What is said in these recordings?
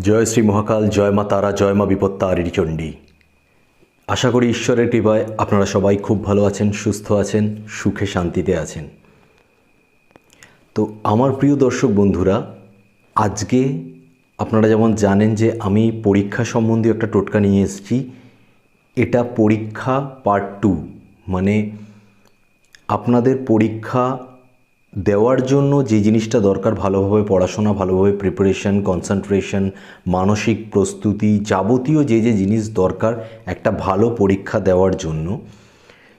জয় শ্রী মহাকাল, জয় মা তারা, জয় মা বিপত্তারিণী চণ্ডী। আশা করি ঈশ্বরের কৃপায় আপনারা সবাই খুব ভালো আছেন, সুস্থ আছেন, সুখে শান্তিতে আছেন। তো আমার প্রিয় দর্শক বন্ধুরা, আজকে আপনারা যেমন জানেন যে আমি পরীক্ষা সম্বন্ধীয় একটা টোটকা নিয়ে এসেছি। এটা পরীক্ষা পার্ট টু মানে আপনাদের পরীক্ষা দেওয়ার জন্য যে জিনিসটা দরকার, ভালোভাবে পড়াশোনা, ভালোভাবে প্রিপারেশন কনসেন্ট্রেশন মানসিক প্রস্তুতি যাবতীয় যে যে জিনিস দরকার একটা ভালো পরীক্ষা দেওয়ার জন্য,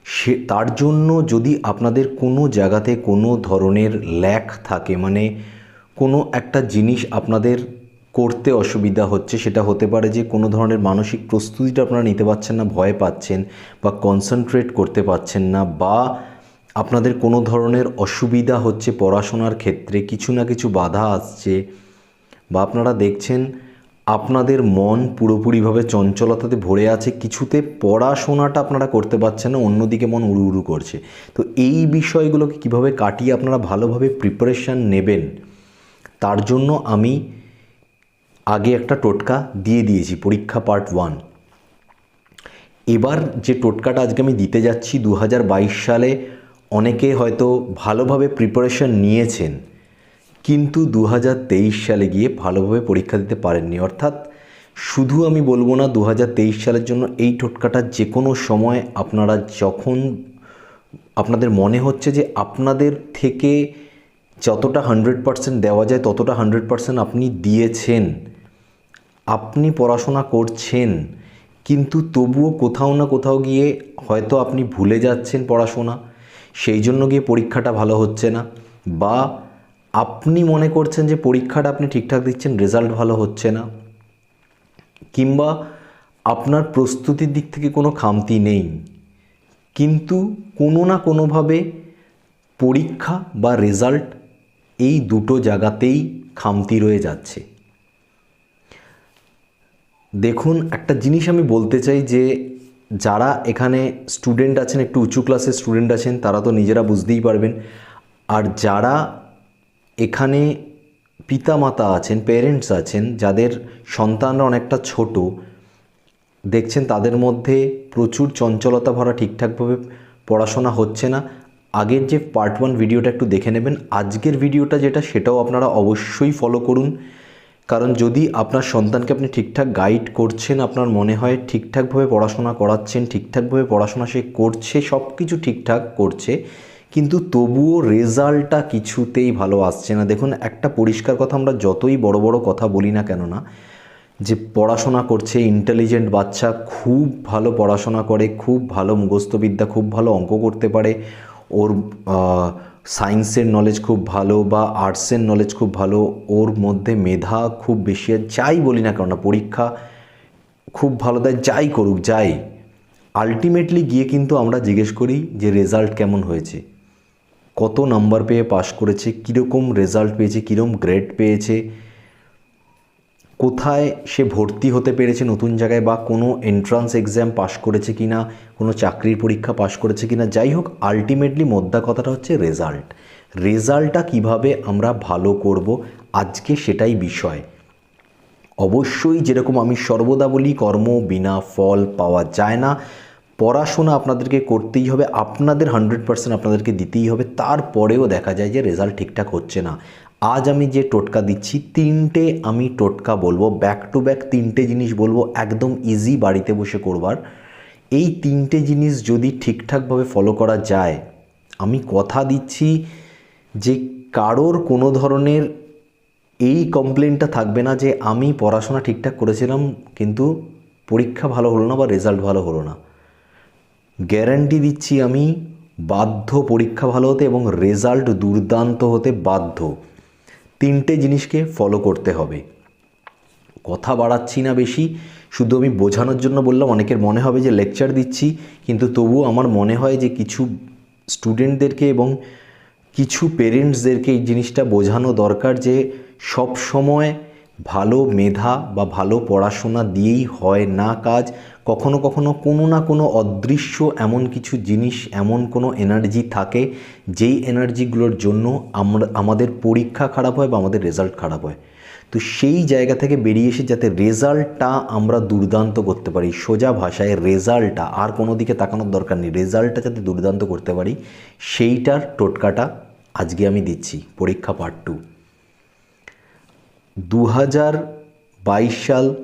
সে তার জন্য যদি আপনাদের কোনো জায়গাতে কোনো ধরনের ল্যাক থাকে মানে কোনো একটা জিনিস আপনাদের করতে অসুবিধা হচ্ছে, সেটা হতে পারে যে কোনো ধরনের মানসিক প্রস্তুতিটা আপনারা নিতে পারছেন না, ভয় পাচ্ছেন বা কনসেন্ট্রেট করতে পারছেন না বা আপনাদের কোনো ধরনের অসুবিধা হচ্ছে পড়াশোনার ক্ষেত্রে, কিছু না কিছু বাধা আসছে বা আপনারা দেখছেন আপনাদের মন পুরোপুরিভাবে চঞ্চলতাতে ভরে আছে, কিছুতে পড়াশোনাটা আপনারা করতে পারছেন না, অন্যদিকে মন উড়ু উড়ু করছে। তো এই বিষয়গুলোকে কীভাবে কাটিয়ে আপনারা ভালোভাবে প্রিপারেশান নেবেন, তার জন্য আমি আগে একটা টোটকা দিয়ে দিয়েছি, পরীক্ষা পার্ট ওয়ান এবার যে টোটকাটা আজকে আমি দিতে যাচ্ছি দু হাজার বাইশ সালে অনেকে হয়তো ভালোভাবে প্রিপারেশন নিয়েছেন, কিন্তু দু হাজার তেইশ সালে গিয়ে ভালোভাবে পরীক্ষা দিতে পারেননি। অর্থাৎ শুধু আমি বলব না দু হাজার তেইশ সালের জন্য এই টোটকাটা যে কোনো সময় আপনারা যখন, আপনাদের মনে হচ্ছে যে আপনাদের থেকে যতটা হান্ড্রেড পারসেন্ট দেওয়া যায়, ততটা হান্ড্রেড পারসেন্ট আপনি দিয়েছেন, আপনি পড়াশোনা করছেন, কিন্তু তবুও কোথাও না কোথাও গিয়ে হয়তো আপনি ভুলে যাচ্ছেন পড়াশোনা। সেই জন্য গিয়ে পরীক্ষাটা ভালো হচ্ছে না। বা আপনি মনে করছেন যে পরীক্ষাটা আপনি ঠিকঠাক দিচ্ছেন রেজাল্ট ভালো হচ্ছে না। কিংবা আপনার প্রস্তুতির দিক থেকে কোনো খামতি নেই। কিন্তু কোনো না কোনোভাবে পরীক্ষা বা রেজাল্ট এই দুটো জায়গাতেই খামতি রয়ে যাচ্ছে। দেখুন, একটা জিনিস আমি বলতে চাই যে যারা এখানে স্টুডেন্ট আছেন, একটু উঁচু ক্লাসের স্টুডেন্ট আছেন, তারা তো নিজেরা বুঝতেই পারবেন। আর যারা এখানে পিতামাতা আছেন পেরেন্টস আছেন, যাদের সন্তানরা অনেকটা ছোট, দেখছেন তাদের মধ্যে প্রচুর চঞ্চলতা ভরা ঠিকঠাকভাবে পড়াশোনা হচ্ছে না। আগের যে পার্ট ওয়ান ভিডিওটা একটু দেখে নেবেন। আজকের ভিডিওটা যেটা, সেটাও আপনারা অবশ্যই ফলো করুন। কারণ যদি আপনার সন্তানকে আপনি ঠিকঠাক গাইড করছেন, আপনার মনে হয় ঠিকঠাকভাবে পড়াশোনা করাচ্ছেন, ঠিকঠাকভাবে পড়াশোনা সে করছে সব কিছু ঠিকঠাক করছে, কিন্তু তবুও রেজাল্টটা কিছুতেই ভালো আসছে না। দেখুন, একটা পরিষ্কার কথা আমরা যতই বড় বড় কথা বলি না কেন না যে পড়াশোনা করছে ইন্টেলিজেন্ট বাচ্চা খুব ভালো পড়াশোনা করে, খুব ভালো মুখস্থবিদ্যা, খুব ভালো অঙ্ক করতে পারে, ওর সায়েন্সের নলেজ খুব ভালো বা আর্টসের নলেজ খুব ভালো, ওর মধ্যে মেধা খুব বেশি যাই বলি না কেননা পরীক্ষা খুব ভালো দেয় যাই করুক, যাই। আলটিমেটলি গিয়ে কিন্তু আমরা জিজ্ঞেস করি যে রেজাল্ট কেমন হয়েছে? কত নাম্বার পেয়ে পাশ করেছে? কীরকম রেজাল্ট পেয়েছে? কীরকম গ্রেড পেয়েছে? কোথায় সে ভর্তি হতে পেরেছে, নতুন জায়গায় বা কোনো এন্ট্রান্স এক্সাম পাশ করেছে কি না কোনো চাকরির পরীক্ষা পাশ করেছে কি না যাই হোক আলটিমেটলি মোদ্দা কথাটা হচ্ছে রেজাল্ট রেজাল্টটা কীভাবে আমরা ভালো করব, আজকে সেটাই বিষয়। অবশ্যই যেরকম আমি সর্বদা বলি, কর্ম বিনা ফল পাওয়া যায় না। পড়াশোনা আপনাদেরকে করতেই হবে, আপনাদের হান্ড্রেড পার্সেন্ট আপনাদেরকে দিতেই হবে, তারপরেও দেখা যায় যে রেজাল্ট ঠিকঠাক হচ্ছে না। আজ আমি যে টোটকা দিচ্ছি, তিনটে আমি টোটকা বলব ব্যাক টু ব্যাক তিনটে জিনিস বলব, একদম ইজি বাড়িতে বসে করবার। এই তিনটে জিনিস যদি ঠিকঠাকভাবে ফলো করা যায়, আমি কথা দিচ্ছি যে কারোর কোনো ধরনের এই কমপ্লেনটা থাকবে না যে আমি পড়াশোনা ঠিকঠাক করেছিলাম, কিন্তু পরীক্ষা ভালো হলো না বা রেজাল্ট ভালো হলো না। গ্যারান্টি দিচ্ছি আমি বাধ্য পরীক্ষা ভালো হতে এবং রেজাল্ট দুর্দান্ত হতে বাধ্য। তিনটে জিনিসকে ফলো করতে হবে। কথা বাড়াচ্ছি না বেশি, শুধু আমি বোঝানোর জন্য বললাম, অনেকের মনে হবে যে লেকচার দিচ্ছি, কিন্তু তবুও আমার মনে হয় যে কিছু স্টুডেন্টদেরকে এবং কিছু পেরেন্টসদেরকে এই জিনিসটা বোঝানো দরকার যে সব সময় ভালো মেধা বা ভালো পড়াশোনা দিয়েই হয় না কাজ, কখনো কখনো কোনো না কোনো অদৃশ্য এমন কিছু জিনিস, এমন কোনো এনার্জি থাকে, যেই এনার্জিগুলোর জন্য আমরা, আমাদের পরীক্ষা খারাপ হয় বা আমাদের রেজাল্ট খারাপ হয়। তো সেই জায়গা থেকে বেরিয়ে এসে যাতে রেজাল্টটা আমরা দুর্দান্ত করতে পারি, সোজা ভাষায় রেজাল্টটা আর কোনো দিকে তাকানোর দরকার নেই রেজাল্টটা যাতে দুর্দান্ত করতে পারি, সেইটার টোটকাটা আজকে আমি দিচ্ছি, পরীক্ষা পার্ট টু দু হাজার বাইশ সাল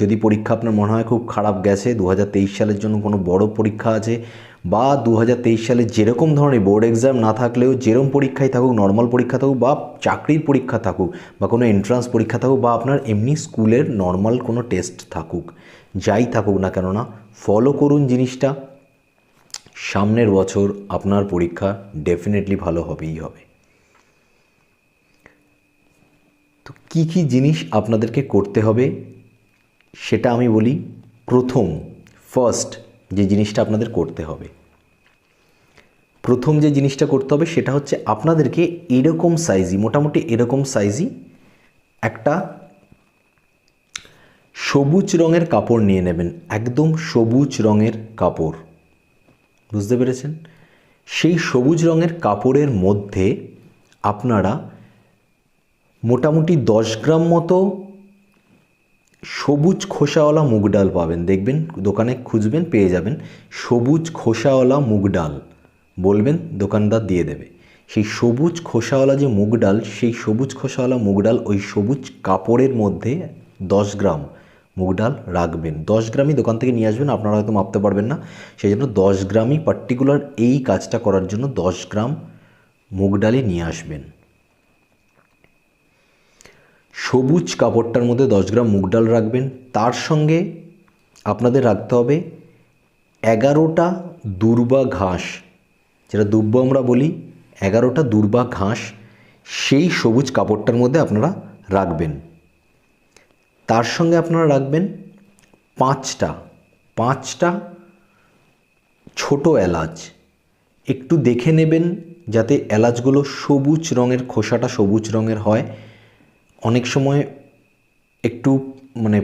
যদি পরীক্ষা আপনার মনে হয় খুব খারাপ গেছে দু হাজার তেইশ সালের জন্য কোনো বড় পরীক্ষা আছে বা দু হাজার তেইশ সালে যেরকম ধরনের বোর্ড এক্সাম না থাকলেও যেরকম পরীক্ষায় থাকুক, নর্মাল পরীক্ষা থাকুক বা চাকরির পরীক্ষা থাকুক বা কোনো এন্ট্রান্স পরীক্ষা থাকুক বা আপনার এমনি স্কুলের নর্মাল কোনো টেস্ট থাকুক, যাই থাকুক না কেননা ফলো করুন জিনিসটা। সামনের বছর আপনার পরীক্ষা ডেফিনেটলি ভালো হবেই হবে। কী কী জিনিস আপনাদেরকে করতে হবে, সেটা আমি বলি প্রথম ফার্স্ট যে জিনিসটা আপনাদের করতে হবে। প্রথম যে জিনিসটা করতে হবে সেটা হচ্ছে আপনাদেরকে এরকম সাইজই মোটামুটি এরকম সাইজই একটা সবুজ রঙের কাপড় নিয়ে নেবেন, একদম সবুজ রঙের কাপড়। বুঝতে পেরেছেন? সেই সবুজ রঙের কাপড়ের মধ্যে আপনারা মোটামুটি দশ গ্রাম মতো সবুজ খোসাওয়ালা মুগ ডাল পাবেন। দেখবেন, দোকানে খুঁজবেন, পেয়ে যাবেন। সবুজ খোসাওয়ালা মুগ ডাল বলবেন, দোকানদার দিয়ে দেবে। সেই সবুজ খোসাওয়ালা যে মুগ ডাল, সেই সবুজ খোসাওয়ালা মুগ ডাল ওই সবুজ কাপড়ের মধ্যে দশ গ্রাম মুগ ডাল রাখবেন। দশ গ্রামই দোকান থেকে নিয়ে আসবেন, আপনারা হয়তো মাপতে পারবেন না। সেই জন্য দশ গ্রামই পার্টিকুলার এই কাজটা করার জন্য দশ গ্রাম মুগ ডালই নিয়ে আসবেন। সবুজ কাপড়টার মধ্যে দশ গ্রাম মুগ ডাল রাখবেন। তার সঙ্গে আপনাদের রাখতে হবে এগারোটা দুর্বা ঘাস। যেটা দুব্ব আমরা বলি, এগারোটা দুর্বা ঘাস সেই সবুজ কাপড়টার মধ্যে আপনারা রাখবেন। তার সঙ্গে আপনারা রাখবেন পাঁচটা পাঁচটা ছোট এলাচ। একটু দেখে নেবেন যাতে এলাচগুলো সবুজ রঙের, খোসাটা সবুজ রঙের হয়। অনেক সময় একটু মানে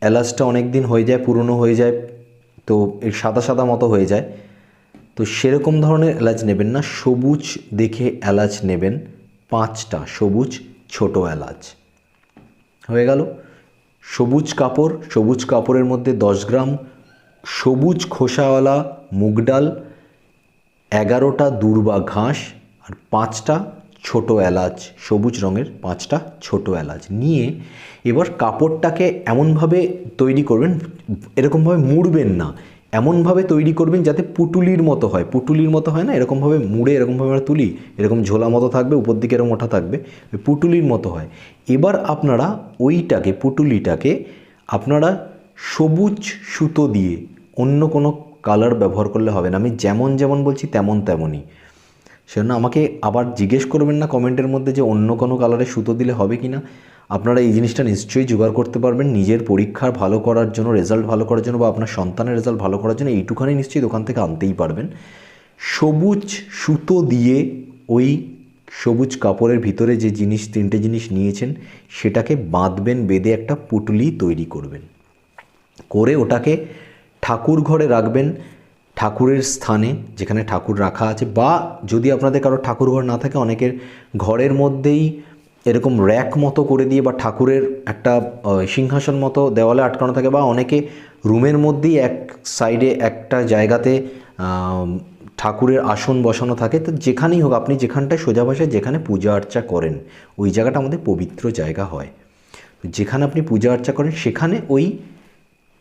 এলাচটা অনেক দিন হয়ে যায়, পুরনো হয়ে যায়, তো সাদা সাদা মতো হয়ে যায়। তো সেরকম ধরনের এলাচ নেবেন না, সবুজ দেখে এলাচ নেবেন, পাঁচটা সবুজ ছোট এলাচ। হয়ে গেল। সবুজ কাপড়, সবুজ কাপড়ের মধ্যে দশ গ্রাম, সবুজ খোসাওয়ালা মুগ ডাল, এগারোটা দূর্বা ঘাস, আর পাঁচটা ছোট এলাচ, সবুজ রঙের পাঁচটা ছোট এলাচ নিয়ে এবার কাপড়টাকে এমনভাবে তৈরি করবেন, এরকমভাবে মুড়বেন না, এমনভাবে তৈরি করবেন যাতে পুটুলির মতো হয়। পুটুলির মতো হয় না, এরকমভাবে মুড়ে, এরকমভাবে আমরা তুলি, এরকম ঝোলা মতো থাকবে, উপর দিকে এরকম ওঠা থাকবে পুটুলির মতো হয়। এবার আপনারা ওইটাকে, পুটুলিটাকে আপনারা সবুজ সুতো দিয়ে অন্য কোনো কালার ব্যবহার করলে হবে না। আমি যেমন যেমন বলছি তেমন তেমনই। সেজন্য আমাকে আবার জিজ্ঞেস করবেন না কমেন্টের মধ্যে যে অন্য কোনো কালারে সুতো দিলে হবে কি না আপনারা এই জিনিসটা নিশ্চয়ই জোগাড় করতে পারবেন, নিজের পরীক্ষার ভালো করার জন্য রেজাল্ট ভালো করার জন্য বা আপনার সন্তানের রেজাল্ট ভালো করার জন্য এইটুখানি নিশ্চয়ই দোকান থেকে আনতেই পারবেন। সবুজ সুতো দিয়ে ওই সবুজ কাপড়ের ভিতরে যে জিনিস, তিনটে জিনিস নিয়েছেন, সেটাকে বাঁধবেন, বেঁধে একটা পুটলি তৈরি করবেন। করে ওটাকে ঠাকুর ঘরে রাখবেন ঠাকুরের স্থানে, যেখানে ঠাকুর রাখা আছে, বা যদি আপনাদের কারও ঠাকুর ঘর না থাকে, অনেকের ঘরের মধ্যেই এরকম র্যাক মতো করে দিয়ে বা ঠাকুরের একটা সিংহাসন মতো দেওয়ালে আটকানো থাকে, বা অনেকে রুমের মধ্যেই এক সাইডে একটা জায়গাতে ঠাকুরের আসন বসানো থাকে। তো যেখানেই হোক, আপনি যেখানটায় সোজা ভাষায় যেখানে পূজা আর্চা করেন, ওই জায়গাটা আমাদের পবিত্র জায়গা হয়। যেখানে আপনি পূজা আর্চা করেন, সেখানে ওই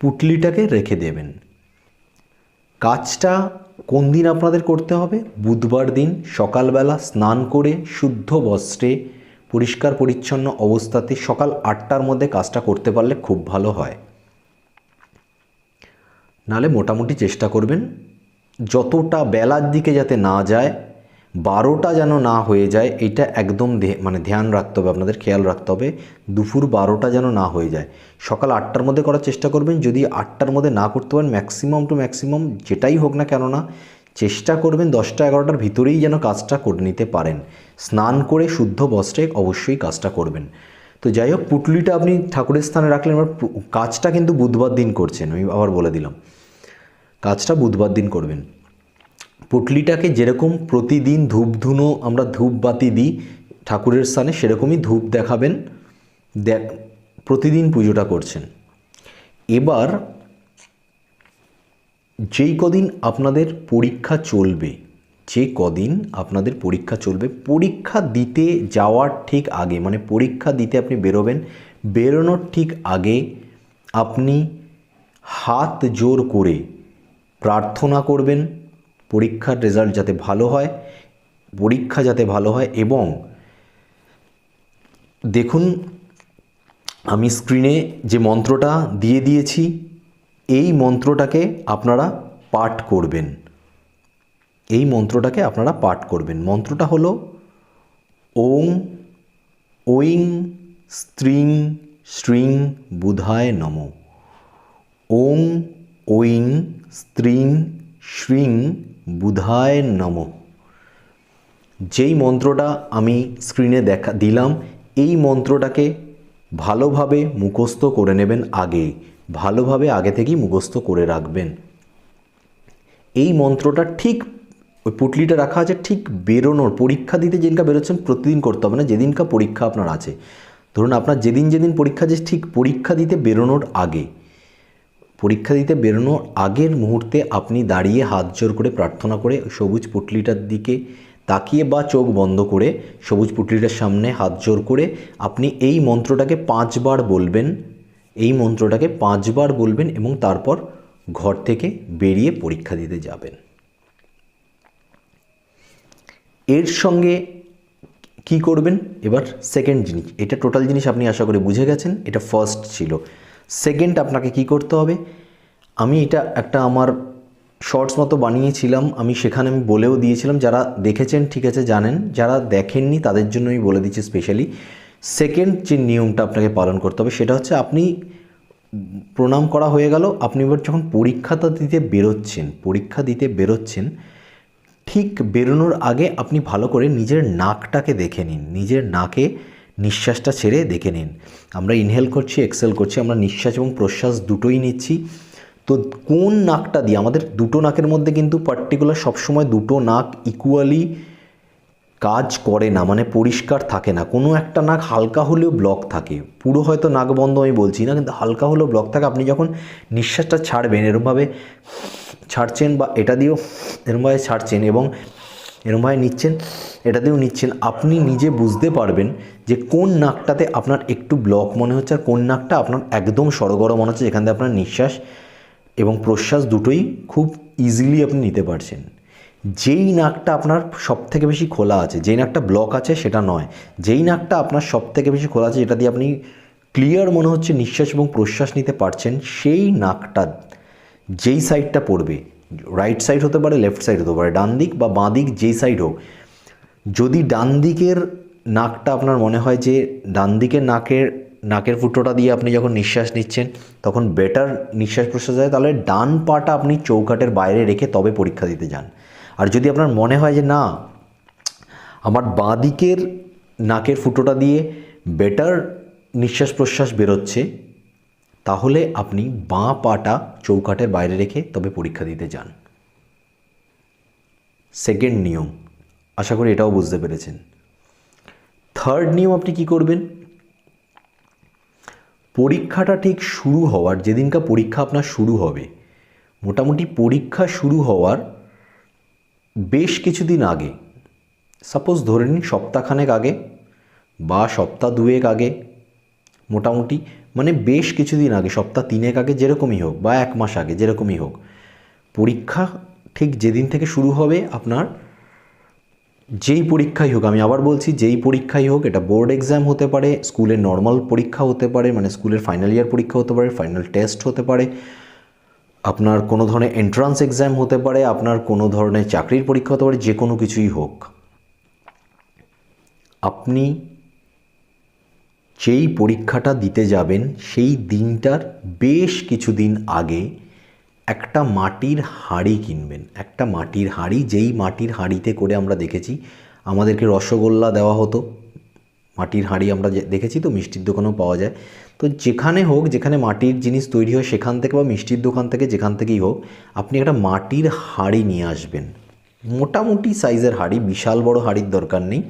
পুটলিটাকে রেখে দেবেন। কাজটা কোন দিন আপনাদের করতে হবে? বুধবার দিন সকালবেলা স্নান করে শুদ্ধ বস্ত্রে পরিষ্কার পরিচ্ছন্ন অবস্থাতে সকাল আটটার মধ্যে কাজটা করতে পারলে খুব ভালো হয়। নালে মোটামুটি চেষ্টা করবেন। যতটা বেলার দিকে যাতে না যায় বারোটা যেন না হয়ে যায়, এটা একদম মানে ধ্যান রাখতে হবে, আপনাদের খেয়াল রাখতে হবে। দুপুর বারোটা যেন না হয়ে যায়। সকাল আটটার মধ্যে করার চেষ্টা করবেন, যদি আটটার মধ্যে না করতে পারেন ম্যাক্সিমাম টু ম্যাক্সিমাম যেটাই হোক না কেননা, চেষ্টা করবেন দশটা এগারোটার ভিতরেই যেন কাজটা করে নিতে পারেন। স্নান করে শুদ্ধ বস্ত্রে অবশ্যই কাজটা করবেন। তো যাই হোক, পুটলিটা আপনি ঠাকুরের স্থানে রাখলেন, এবার কাজটা কিন্তু বুধবার দিন করছেন, আমি আবার বলে দিলাম। কাজটা বুধবার দিন করবেন। পুটলিটাকে যেরকম প্রতিদিন ধূপধুনো আমরা ধূপ বাতি দিই, ঠাকুরের স্থানে সেরকমই ধূপ দেখাবেন দেখ প্রতিদিন পুজোটা করছেন। এবার যেই কদিন আপনাদের পরীক্ষা চলবে যে কদিন আপনাদের পরীক্ষা চলবে, পরীক্ষা দিতে যাওয়ার ঠিক আগে মানে পরীক্ষা দিতে আপনি বেরোবেন, বেরোনোর ঠিক আগে আপনি হাত জোর করে প্রার্থনা করবেন পরীক্ষার রেজাল্ট যাতে ভালো হয়, পরীক্ষা যাতে ভালো হয় এবং দেখুন, আমি স্ক্রিনে যে মন্ত্রটা দিয়ে দিয়েছি, এই মন্ত্রটাকে আপনারা পাঠ করবেন। এই মন্ত্রটাকে আপনারা পাঠ করবেন। মন্ত্রটা হলো, ওং, ওইং, স্ত্রিং, শ্রিং, বুধায় নম। ওং, ওইং, স্ত্রিং, শ্রিং বুধায় নম। যেই মন্ত্রটা আমি স্ক্রিনে দেখা, দিলাম, এই মন্ত্রটাকে ভালোভাবে মুখস্থ করে নেবেন আগে, ভালোভাবে আগে থেকেই মুখস্থ করে রাখবেন। এই মন্ত্রটা ঠিক, ওই পুটলিটা রাখা আছে ঠিক বেরোনোর, পরীক্ষা দিতে যেদিনকা বেরোচ্ছেন প্রতিদিন করতে হবে না, যেদিনকা পরীক্ষা আপনার আছে। ধরুন আপনার যেদিন যেদিন পরীক্ষা যে ঠিক পরীক্ষা দিতে বেরোনোর আগে পরীক্ষা দিতে বেরোনোর আগের মুহূর্তে আপনি দাঁড়িয়ে হাত জোর করে প্রার্থনা করে সবুজ পুটলিটার দিকে তাকিয়ে বা চোখ বন্ধ করে সবুজ পুটলিটার সামনে হাত জোর করে আপনি এই মন্ত্রটাকে পাঁচবার বলবেন, এই মন্ত্রটাকে পাঁচবার বলবেন এবং তারপর ঘর থেকে বেরিয়ে পরীক্ষা দিতে যাবেন। এর সঙ্গে কি করবেন? এবার সেকেন্ড জিনিস, এটা টোটাল জিনিস আপনি আশা করি বুঝে গেছেন, এটা ফার্স্ট ছিল। সেকেন্ড আপনাকে কি করতে হবে? আমি এটা একটা আমার শর্টস মতো বানিয়েছিলাম। আমি সেখানে আমি বলেও দিয়েছিলাম, যারা দেখেছেন, ঠিক আছে, জানেন। যারা দেখেননি, তাদের জন্য আমি বলে দিচ্ছি স্পেশালি সেকেন্ড যে নিয়মটা আপনাকে পালন করতে হবে, সেটা হচ্ছে আপনি প্রণাম করা হয়ে গেল, আপনি এবার যখন পরীক্ষাটা দিতে বেরোচ্ছেন, পরীক্ষা দিতে বেরোচ্ছেন, ঠিক বেরোনোর আগে আপনি ভালো করে নিজের নাকটাকে দেখে নিন। নিজের নাকে নিঃশ্বাসটা ছেড়ে দেখে নিন। আমরা ইনহেল করছি এক্সেল করছি, আমরা নিঃশ্বাস এবং প্রশ্বাস দুটোই নিচ্ছি। তো কোন নাকটা দিয়ে, আমাদের দুটো নাকের মধ্যে কিন্তু পার্টিকুলার সবসময় দুটো নাক ইকুয়ালি কাজ করে না মানে পরিষ্কার থাকে না। কোনো একটা নাক হালকা হলেও ব্লক থাকে। পুরো হয়তো নাক বন্ধ আমি বলছি না, কিন্তু হালকা হলেও ব্লক থাকে। আপনি যখন নিঃশ্বাসটা ছাড়বেন, এরমভাবে ছাড়ছেন বা এটা দিয়েও এরমভাবে ছাড়ছেন এবং এরমভাবে নিচ্ছেন এটা দিয়েও নিচ্ছেন। আপনি নিজে বুঝতে পারবেন যে কোন নাকটাতে আপনার একটু ব্লক মনে হচ্ছে আর কোন নাকটা আপনার একদম সড়গড় মনে হচ্ছে, যেখান থেকে আপনার নিঃশ্বাস এবং প্রশ্বাস দুটোই খুব ইজিলি আপনি নিতে পারছেন। যেই নাকটা আপনার সব থেকে বেশি খোলা আছে, যেই নাকটা ব্লক আছে সেটা নয়। যেই নাকটা আপনার সব থেকে বেশি খোলা আছে, যেটা দিয়ে আপনি ক্লিয়ার মনে হচ্ছে নিঃশ্বাস এবং প্রশ্বাস নিতে পারছেন, সেই নাকটা, যেই সাইডটা পড়বে রাইট সাইড হতে পারে লেফট সাইড হতে পারে। ডান দিক বা বাঁ দিক যেই সাইড হোক, যদি ডান দিকের নাকটা আপনার মনে হয় যে ডান দিকের নাকের নাকের ফুটোটা দিয়ে আপনি যখন নিঃশ্বাস নিচ্ছেন, তখন বেটার নিঃশ্বাস প্রশ্বাস যায় তাহলে ডান পাটা আপনি চৌকাটের বাইরে রেখে তবে পরীক্ষা দিতে যান। আর যদি আপনার মনে হয় যে না, আমার বাঁ দিকের নাকের ফুটোটা দিয়ে বেটার নিঃশ্বাস প্রশ্বাস বেরোচ্ছে তাহলে আপনি বাঁ পাটা চৌকাটের বাইরে রেখে তবে পরীক্ষা দিতে যান। সেকেন্ড নিয়ম, আশা করি এটাও বুঝতে পেরেছেন। থার্ড নিয়ম আপনি কি করবেন? পরীক্ষাটা ঠিক শুরু হওয়ার, যেদিনকা পরীক্ষা আপনার শুরু হবে, মোটামুটি পরীক্ষা শুরু হওয়ার বেশ কিছুদিন আগে, সাপোজ ধরে নিন সপ্তাহখানেক আগে বা সপ্তাহ দুয়েক আগে, মোটামুটি মানে বেশ কিছুদিন আগে, সপ্তাহ তিনেক আগে যেরকমই হোক বা এক মাস আগে যেরকমই হোক, পরীক্ষা ঠিক যেদিন থেকে শুরু হবে আপনার, যেই পরীক্ষাই হোক, আমি আবার বলছি যেই পরীক্ষাই হোক, এটা বোর্ড এক্সাম হতে পারে, স্কুলের নর্মাল পরীক্ষা হতে পারে মানে স্কুলের ফাইনাল ইয়ার পরীক্ষা হতে পারে, ফাইনাল টেস্ট হতে পারে, আপনার কোনো ধরনের এন্ট্রান্স এক্সাম হতে পারে, আপনার কোনো ধরনের চাকরির পরীক্ষা হতে পারে, যে কোনো কিছুই হোক, আপনি যেই পরীক্ষাটা দিতে যাবেন, সেই দিনটার বেশ কিছুদিন আগে একটা মাটির হাঁড়ি কিনবেন। একটা মাটির হাঁড়ি, যেই মাটির হাঁড়িতে করে আমরা দেখেছি, আমাদেরকে রসগোল্লা দেওয়া হতো। মাটির হাঁড়ি আমরা দেখেছি তো, মিষ্টির দোকানেও পাওয়া যায়। তো যেখানে হোক, যেখানে মাটির জিনিস তৈরি হয়, সেখান থেকে বা মিষ্টির দোকান থেকে, যেখান থেকেই হোক, আপনি একটা মাটির হাঁড়ি নিয়ে আসবেন। মোটামুটি সাইজের হাঁড়ি, বিশাল বড় হাঁড়ির দরকার নেই।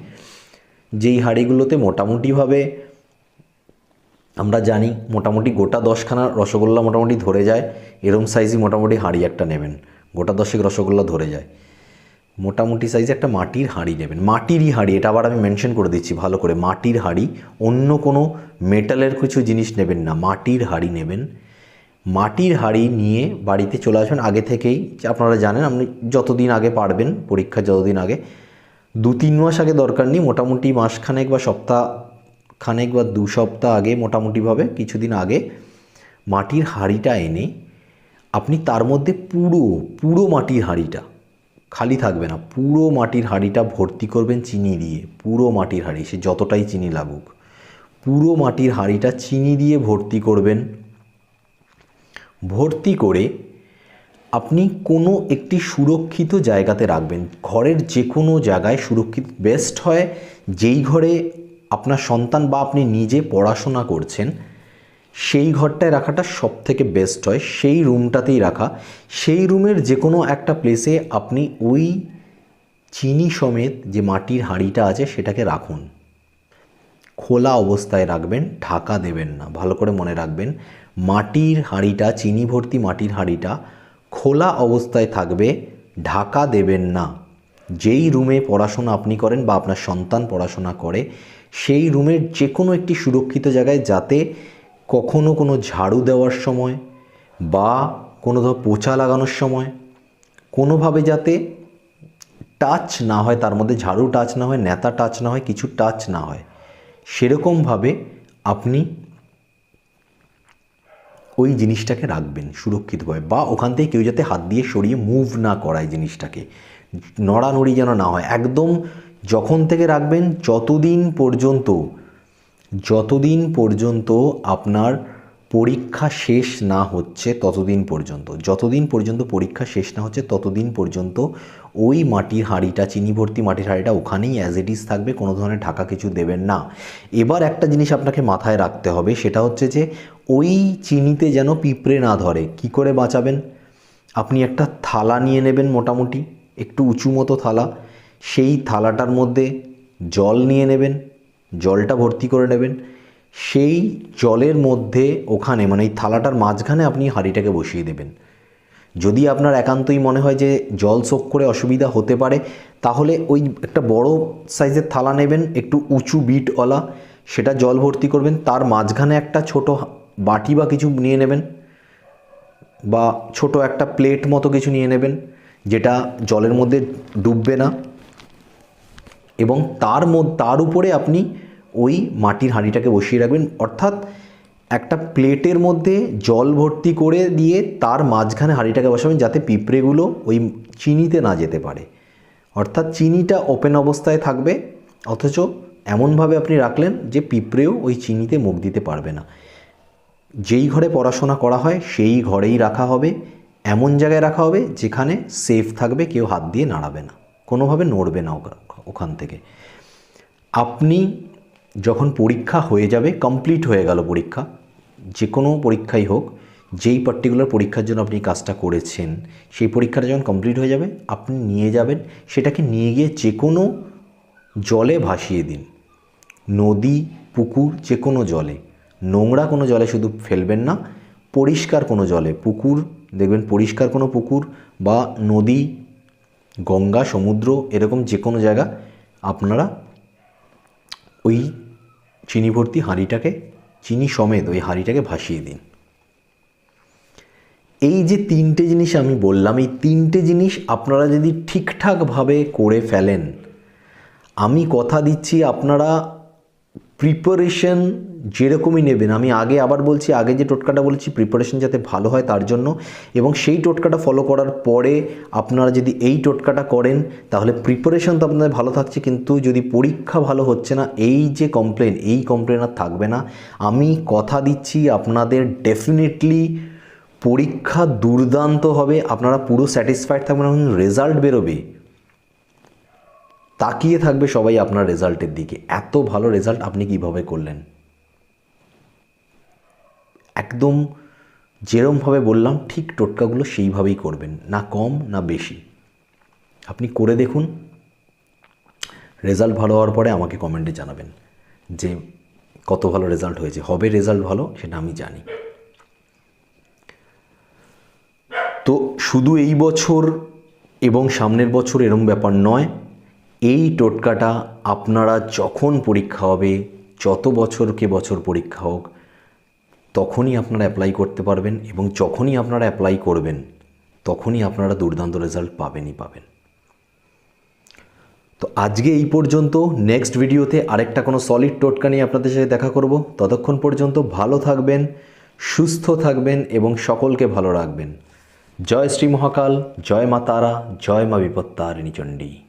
যেই হাঁড়িগুলোতে মোটামুটিভাবে আমরা জানি মোটামুটি গোটা দশখানা রসগোল্লা মোটামুটি ধরে যায়, এরম সাইজই মোটামুটি হাঁড়ি একটা নেবেন। গোটা দশেক রসগোল্লা ধরে যায়। মোটামুটি সাইজে একটা মাটির হাঁড়ি নেবেন। মাটিরই হাঁড়ি, এটা আবার আমি মেনশন করে দিচ্ছি ভালো করে। মাটির হাঁড়ি, অন্য কোনো মেটালের কিছু জিনিস নেবেন না। মাটির হাঁড়ি নেবেন। মাটির হাঁড়ি নিয়ে বাড়িতে চলে আসবেন। আগে থেকেই আপনারা জানেন, আপনি যতদিন আগে পারবেন, পরীক্ষা যতদিন আগে। দু তিন মাস আগে দরকার নেই, মোটামুটি মাসখানেক বা সপ্তাহ খানেক বা দু সপ্তাহ আগে, মোটামুটিভাবে কিছুদিন আগে মাটির হাঁড়িটা এনে আপনি তার মধ্যে পুরো পুরো মাটির হাঁড়িটা, খালি থাকবে না, পুরো মাটির হাঁড়িটা ভর্তি করবেন চিনি দিয়ে, পুরো মাটির হাঁড়ি, সে যতটাই চিনি লাগুক, পুরো মাটির হাঁড়িটা চিনি দিয়ে ভর্তি করবেন। ভর্তি করে আপনি কোনো একটি সুরক্ষিত জায়গাতে রাখবেন। ঘরের যে কোনো জায়গায় সুরক্ষিত, বেস্ট হয় যেই ঘরে আপনার সন্তান বা আপনি নিজে পড়াশোনা করছেন, সেই ঘরটায় রাখাটা সব থেকে বেস্ট হয়। সেই রুমটাতেই রাখা। সেই রুমের যে কোনো একটা প্লেসে আপনি ওই চিনি সমেত যে মাটির হাঁড়িটা আছে সেটাকে রাখুন। খোলা অবস্থায় রাখবেন, ঢাকা দেবেন না, ভালো করে মনে রাখবেন। মাটির হাঁড়িটা, চিনি ভর্তি মাটির হাঁড়িটা খোলা অবস্থায় থাকবে, ঢাকা দেবেন না। যেই রুমে পড়াশোনা আপনি করেন বা আপনার সন্তান পড়াশোনা করে সেই রুমের যে কোনো একটি সুরক্ষিত জায়গায় যাতে কখনো কোনো ঝাড়ু দেওয়ার সময় বা কোনো ধর পোছা লাগানোর সময় কোনোভাবে যাতে টাচ না হয়, তার মধ্যে ঝাড়ু টাচ না হয়, নেতা টাচ না হয়, কিছু টাচ না হয়, সেরকমভাবে আপনি ওই জিনিসটাকে রাখবেন সুরক্ষিতভাবে বা ওখান থেকে কেউ যাতে হাত দিয়ে সরিয়ে মুভ না করায় জিনিসটাকে। নড়ানড়ি যেন না হয়, একদম যখন থেকে রাখবেন যতদিন পর্যন্ত যতদিন পর্যন্ত আপনার পরীক্ষা শেষ না হচ্ছে, ততদিন পর্যন্ত। যতদিন পর্যন্ত পরীক্ষা শেষ না হচ্ছে, ততদিন পর্যন্ত ওই মাটির হাঁড়িটা, চিনি ভর্তি মাটির হাঁড়িটা ওখানেই অ্যাজ ইট ইজ থাকবে, কোনো ধরনের ঢাকা কিছু দেবেন না। এবার একটা জিনিস আপনাকে মাথায় রাখতে হবে, সেটা হচ্ছে যে ওই চিনিতে যেন পিঁপড়ে না ধরে, কি করে বাঁচাবেন? আপনি একটা থালা নিয়ে নেবেন মোটামুটি, একটু উঁচু মতো থালা। সেই থালাটার মধ্যে জল নিয়ে নেবেন, জলটা ভর্তি করে নেবেন। সেই জলের মধ্যে ওখানে মানে এই থালাটার মাঝখানে আপনি হাঁড়িটাকে বসিয়ে দেবেন। যদি আপনার একান্তই মনে হয় যে জল শোক করে অসুবিধা হতে পারে, তাহলে ওই একটা বড় সাইজের থালা নেবেন, একটু উঁচু বিটওয়ালা, সেটা জল ভর্তি করবেন, তার মাঝখানে একটা ছোট বাটি বা কিছু নিয়ে নেবেন, বা ছোট একটা প্লেট মতো কিছু নিয়ে নেবেন, যেটা জলের মধ্যে ডুববে না। এবং তার তার উপরে আপনি ওই মাটির হাঁড়িটাকে বসিয়ে রাখবেন। অর্থাৎ একটা প্লেটের মধ্যে জল ভর্তি করে দিয়ে তার মাঝখানে হাঁড়িটাকে বসাবেন যাতে পিঁপড়েগুলো ওই চিনিতে না যেতে পারে। অর্থাৎ চিনিটা ওপেন অবস্থায় থাকবে, অথচ এমনভাবে আপনি রাখলেন যে পিঁপড়েও ওই চিনিতে মুখ দিতে পারবে না। যেই ঘরে পড়াশোনা করা হয়, সেই ঘরেই রাখা হবে, এমন জায়গায় রাখা হবে যেখানে সেফ থাকবে, কেউ হাত দিয়ে নাড়াবে না। কোনোভাবে নড়বে না ওখান থেকে। আপনি যখন পরীক্ষা হয়ে যাবে কমপ্লিট হয়ে গেল পরীক্ষা, যে কোনো পরীক্ষাই হোক, যেই পার্টিকুলার পরীক্ষার জন্য আপনি কাজটা করেছেন, সেই পরীক্ষাটা যখন কমপ্লিট হয়ে যাবে, আপনি নিয়ে যাবেন, সেটাকে নিয়ে গিয়ে যে কোনো জলে ভাসিয়ে দিন। নদী, পুকুর, যে কোনো জলে। নোংরা কোনো জলে শুধু ফেলবেন না, পরিষ্কার কোনো জলে। পুকুর, দেখবেন পরিষ্কার কোনো পুকুর বা নদী গঙ্গা, সমুদ্র, এরকম যে কোনো জায়গা, আপনারা ওই চিনি ভর্তি হাঁড়িটাকে, চিনি সমেত ওই হাঁড়িটাকে ভাসিয়ে দিন। এই যে তিনটে জিনিস আমি বললাম, এই তিনটে জিনিস আপনারা যদি ঠিকঠাকভাবে করে ফেলেন, আমি কথা দিচ্ছি আপনারা প্রিপারেশন যেরকমই নেবেন, আমি আগে আবার বলছি, আগে যে টোটকাটা বলেছি প্রিপারেশন যাতে ভালো হয় তার জন্য। এবং সেই টোটকাটা ফলো করার পরে আপনারা যদি এই টোটকাটা করেন, তাহলে প্রিপারেশন তো আপনাদের ভালো থাকছে, কিন্তু যদি পরীক্ষা ভালো হচ্ছে না, এই যে কমপ্লেন এই কমপ্লেন আর থাকবে না। আমি কথা দিচ্ছি, আপনাদের ডেফিনেটলি পরীক্ষা দুর্দান্ত হবে, আপনারা পুরো স্যাটিসফাইড থাকবেন রেজাল্ট বেরোবে। তাকিয়ে থাকবে সবাই আপনার রেজাল্টের দিকে। এত ভালো রেজাল্ট আপনি কীভাবে করলেন? একদম যেরমভাবে বললাম, ঠিক টোটকাগুলো সেইভাবেই করবেন, না কম, না বেশি। আপনি করে দেখুন। রেজাল্ট ভালো হওয়ার পরে আমাকে কমেন্টে জানাবেন যে কত ভালো রেজাল্ট হয়েছে। হবে রেজাল্ট ভালো, সেটা আমি জানি। তো শুধু এই বছর এবং সামনের বছর এরম ব্যাপার নয় এই টোটকাটা আপনারা যখন পরীক্ষা হবে, যত বছরকে বছর পরীক্ষা হোক, তখনই আপনারা অ্যাপ্লাই করতে পারবেন এবং যখনই আপনারা অ্যাপ্লাই করবেন, তখনই আপনারা দুর্দান্ত রেজাল্ট পাবেনই পাবেন। তো আজকে এই পর্যন্ত নেক্সট ভিডিওতে আরেকটা কোনো সলিড টোটকা নিয়ে আপনাদের সাথে দেখা করব। ততক্ষণ পর্যন্ত ভালো থাকবেন, সুস্থ থাকবেন এবং সকলকে ভালো রাখবেন। জয় শ্রী মহাকাল, জয় মা তারা, জয় মা বিপত্তারিণী চণ্ডী।